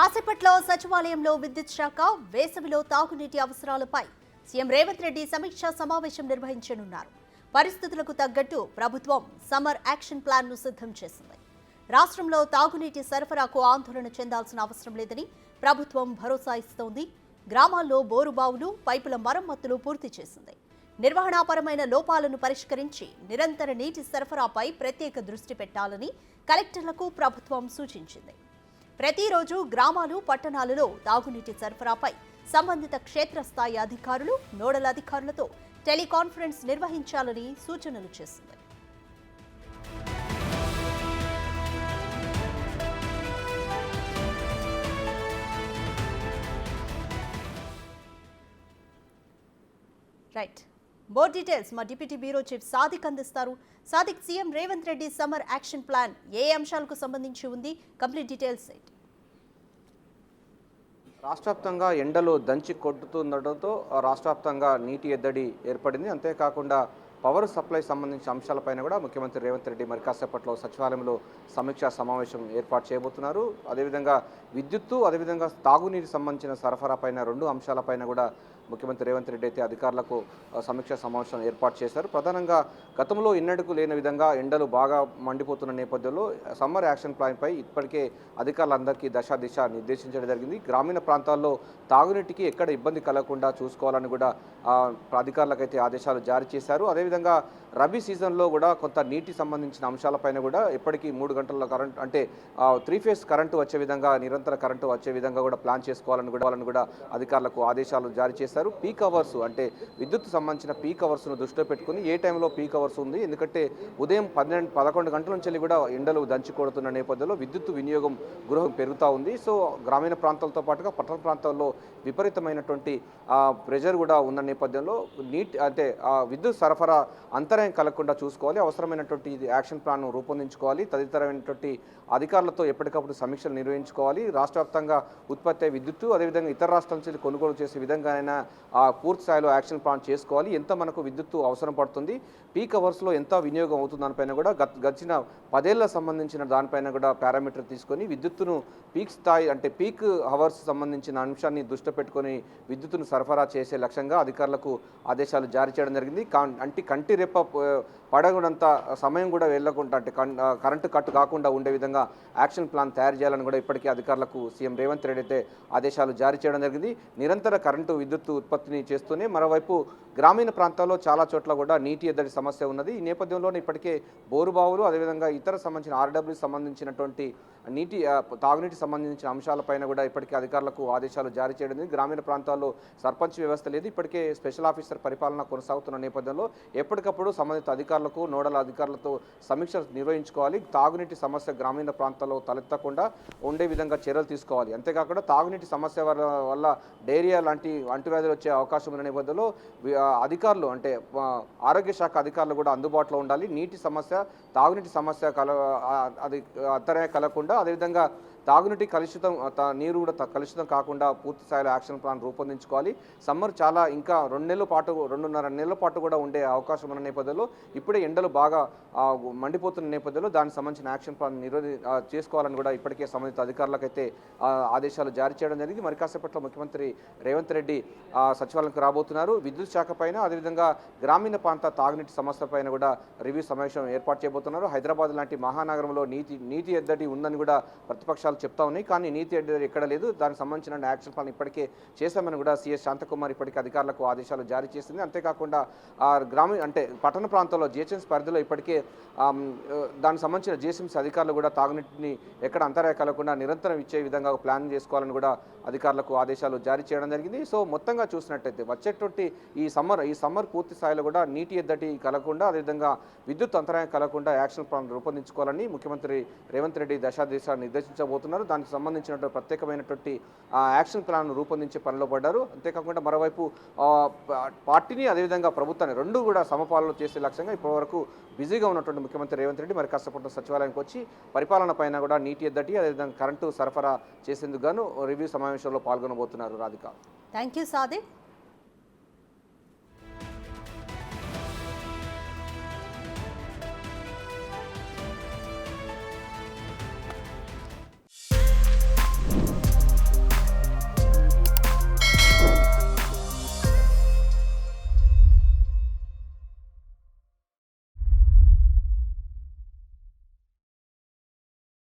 కాసేపట్లో సచివాలయంలో విద్యుత్ శాఖ వేసవిలో తాగునీటి అవసరాలపై సీఎం రేవంత్ రెడ్డి సమీక్షా సమావేశం నిర్వహించనున్నారు. పరిస్థితులకు తగ్గట్టు ప్రభుత్వం సమ్మర్ యాక్షన్ ప్లాన్ను సిద్ధం చేసింది. రాష్ట్రంలో తాగునీటి సరఫరాకు ఆందోళన చెందాల్సిన అవసరం లేదని ప్రభుత్వం భరోసా ఇస్తోంది. గ్రామాల్లో బోరుబావులు పైపుల మరమ్మతులు పూర్తి చేసింది. నిర్వహణాపరమైన లోపాలను పరిష్కరించి నిరంతర నీటి సరఫరాపై ప్రత్యేక దృష్టి పెట్టాలని కలెక్టర్లకు ప్రభుత్వం సూచించింది. ప్రతిరోజు గ్రామాలు పట్టణాలలో తాగునీటి సరఫరాపై సంబంధిత క్షేత్రస్థాయి అధికారులు నోడల్ అధికారులతో టెలికాన్ఫరెన్స్ నిర్వహించాలని సూచనలు చేసింది. రైట్ మోర్ డీటెయిల్స్ మా డిప్యూటీ బ్యూరో చీఫ్ సాదిక్ అందిస్తారు. Sadiq CM Revanth Reddy summer action plan ఏ అంశాలకు సంబంధించి ఉంది? కంప్లీట్ డీటెయిల్స్ ఏంటి? ఎండలు దంచి కొట్టుతుండటంతో రాష్ట్రవ్యాప్తంగా నీటి ఎద్దడి ఏర్పడింది. అంతేకాకుండా పవర్ సప్లై సంబంధించిన అంశాలపైన కూడా ముఖ్యమంత్రి రేవంత్ రెడ్డి మరి కాసేపట్లో సచివాలయంలో సమీక్షా సమావేశం ఏర్పాటు చేయబోతున్నారు. అదేవిధంగా విద్యుత్తు అదేవిధంగా తాగునీరు సంబంధించిన సరఫరా పైన రెండు అంశాలపైన కూడా ముఖ్యమంత్రి రేవంత్ రెడ్డి అయితే అధికారులకు సమీక్ష సమావేశం ఏర్పాటు చేశారు. ప్రధానంగా గతంలో ఎన్నడూ లేని విధంగా ఎండలు బాగా మండిపోతున్న నేపథ్యంలో సమ్మర్ యాక్షన్ ప్లాన్పై ఇప్పటికే అధికారులందరికీ దశ దిశ నిర్దేశించడం జరిగింది. గ్రామీణ ప్రాంతాల్లో తాగునీటికి ఎక్కడ ఇబ్బంది కలగకుండా చూసుకోవాలని కూడా అధికారులకైతే ఆదేశాలు జారీ చేశారు. అదేవిధంగా రబీ సీజన్లో కూడా కొంత నీటి సంబంధించిన అంశాలపైన కూడా ఇప్పటికీ మూడు గంటల కరెంట్ అంటే త్రీ ఫేస్ కరెంటు వచ్చే విధంగా నిరంతరం కరెంటు వచ్చే విధంగా కూడా ప్లాన్ చేసుకోవాలని కూడా వాళ్ళని కూడా అధికారులకు ఆదేశాలు జారీ చేశారు. పీక్ అవర్స్ అంటే విద్యుత్ సంబంధించిన పీక్ అవర్స్ను దృష్టిలో పెట్టుకుని ఏ టైంలో పీక్ అవర్స్ ఉంది? ఎందుకంటే ఉదయం పన్నెండు పదకొండు గంటల నుంచి వెళ్ళి కూడా ఎండలు దంచి కొడుతున్న నేపథ్యంలో విద్యుత్ వినియోగం గృహం పెరుగుతూ ఉంది. సో గ్రామీణ ప్రాంతాలతో పాటుగా పట్టణ ప్రాంతాల్లో విపరీతమైనటువంటి ప్రెజర్ కూడా ఉన్న నేపథ్యంలో నీట్ అంటే ఆ విద్యుత్ సరఫరా అంతరాయం కలగకుండా చూసుకోవాలి. అవసరమైనటువంటి యాక్షన్ ప్లాన్ రూపొందించుకోవాలి. తదితరమైనటువంటి అధికారులతో ఎప్పటికప్పుడు సమీక్షలు నిర్వహించుకోవాలి. రాష్ట్ర వ్యాప్తంగా ఉత్పత్తి అయ్యే విద్యుత్తు అదేవిధంగా ఇతర రాష్ట్రాల నుంచి కొనుగోలు చేసే విధంగానైనా ఆ పూర్తి స్థాయిలో యాక్షన్ ప్లాన్ చేసుకోవాలి. ఎంత మనకు విద్యుత్తు అవసరం పడుతుంది పీక్ అవర్స్లో ఎంత వినియోగం అవుతుంది దానిపైన కూడా గత గడిచిన పదేళ్ళ సంబంధించిన దానిపైన కూడా పారామీటర్ తీసుకొని విద్యుత్తును పీక్ స్థాయి అంటే పీక్ అవర్స్ సంబంధించిన అంశాన్ని దృష్టి పెట్టుకొని విద్యుత్తును సరఫరా చేసే లక్ష్యంగా అధికారులకు ఆదేశాలు జారీ చేయడం జరిగింది. కా- అంటే కంటి రెప్ప పడగడంత సమయం కూడా వెళ్ళకుండా అంటే కరెంటు కట్టు కాకుండా ఉండే విధంగా యాక్షన్ ప్లాన్ తయారు చేయాలని కూడా ఇప్పటికే అధికారులకు సీఎం రేవంత్ రెడ్డి అయితే ఆదేశాలు జారీ చేయడం జరిగింది. నిరంతర కరెంటు విద్యుత్ ఉత్పత్తిని చేస్తూనే మరోవైపు గ్రామీణ ప్రాంతాల్లో చాలా చోట్ల కూడా నీటి ఎద్దడి సమస్య ఉన్నది. ఈ నేపథ్యంలోనే ఇప్పటికే బోరుబావులు అదేవిధంగా ఇతర సంబంధించిన ఆర్డబ్ల్యూ సంబంధించినటువంటి నీటి తాగునీటి సంబంధించిన అంశాలపైన కూడా ఇప్పటికే అధికారులకు ఆదేశాలు జారీ చేయడం జరిగింది. గ్రామీణ ప్రాంతాల్లో సర్పంచ్ వ్యవస్థ లేదు. ఇప్పటికే స్పెషల్ ఆఫీసర్ పరిపాలన కొనసాగుతున్న నేపథ్యంలో ఎప్పటికప్పుడు సంబంధిత అధికారులకు నోడల్ అధికారులతో సమీక్ష నిర్వహించుకోవాలి. తాగునీటి సమస్య గ్రామీణ ప్రాంతాల్లో తలెత్తకుండా ఉండే విధంగా చర్యలు తీసుకోవాలి. అంతేకాకుండా తాగునీటి సమస్య వల్ల వల్ల డైరియా లాంటి అంటువ్యాధులు వచ్చే అవకాశం ఉన్న నేపథ్యంలో అధికారులు అంటే ఆరోగ్య శాఖ అధికారులు కూడా అందుబాటులో ఉండాలి. నీటి సమస్య తాగునీటి సమస్య కల అది అంతరాయ కలగకుండా అదేవిధంగా తాగునీటి కలుషితం నీరు కూడా త- కలుషితం కాకుండా పూర్తి స్థాయిలో యాక్షన్ ప్లాన్ రూపొందించుకోవాలి. సమ్మర్ చాలా ఇంకా రెండు నెలల పాటు రెండున్నర నెలల పాటు కూడా ఉండే అవకాశం ఉన్న నేపథ్యంలో ఇప్పుడే ఎండలు బాగా మండిపోతున్న నేపథ్యంలో దానికి సంబంధించిన యాక్షన్ ప్లాన్ నిరోధి చేసుకోవాలని కూడా ఇప్పటికే సంబంధిత అధికారులకైతే ఆదేశాలు జారీ చేయడం జరిగింది. మరి కాసేపట్లో ముఖ్యమంత్రి రేవంత్ రెడ్డి ఆ, సచివాలయంకి రాబోతున్నారు. విద్యుత్ శాఖ పైన అదేవిధంగా గ్రామీణ ప్రాంత తాగునీటి సమస్య పైన కూడా రివ్యూ సమావేశం ఏర్పాటు చేయబోతున్నారు. హైదరాబాద్ లాంటి మహానగరంలో నీతి నీతి ఎద్దడి ఉందని కూడా ప్రతిపక్షాలు చెప్తా ఉన్నాయి. కానీ నీతి ఎడ్డర్ ఎక్కడ లేదు. దానికి సంబంధించిన యాక్షన్ ప్లాన్ ఇప్పటికే చేశామని కూడా సీఎస్ శాంతకుమార్ ఇప్పటికే అధికారులకు ఆదేశాలు జారీ చేసింది. అంతేకాకుండా ఆ గ్రామీణ అంటే పట్టణ ప్రాంతాల్లో జిహెచ్ఎంస్ పరిధిలో ఇప్పటికే దానికి సంబంధించిన జిహెచ్ఎంసీ అధికారులు కూడా తాగునీటిని ఎక్కడ అంతరాయ కలగకుండా నిరంతరం ఇచ్చే విధంగా ప్లాన్ చేసుకోవాలని కూడా అధికారులకు ఆదేశాలు జారీ చేయడం జరిగింది. సో మొత్తంగా చూసినట్టయితే వచ్చేటువంటి ఈ సమ్మర్ ఈ సమ్మర్ పూర్తి స్థాయిలో కూడా నీటి ఎద్దటి కలగకుండా అదేవిధంగా విద్యుత్ అంతరాయం కలగకుండా యాక్షన్ ప్లాన్ రూపొందించుకోవాలని ముఖ్యమంత్రి రేవంత్ రెడ్డి దశా నిర్దేశించబో పోతున్నారు దానికి సంబంధించినటువంటి ప్రత్యేకమైనటువంటి యాక్షన్ ప్లాన్ రూపొందించే పనిలో పడ్డారు. అంతేకాకుండా మరోవైపు పార్టీని అదేవిధంగా ప్రభుత్వాన్ని రెండు కూడా సమపాలన చేసే లక్ష్యంగా ఇప్పటివరకు బిజీగా ఉన్నటువంటి ముఖ్యమంత్రి రేవంత్ రెడ్డి మరి కష్టపడిన సచివాలయానికి వచ్చి పరిపాలన పైన కూడా నీటి ఎద్దటి అదేవిధంగా కరెంటు సరఫరా చేసేందుకు గాను రివ్యూ సమావేశంలో పాల్గొనబోతున్నారు రాధిక. Thank you Sadiq.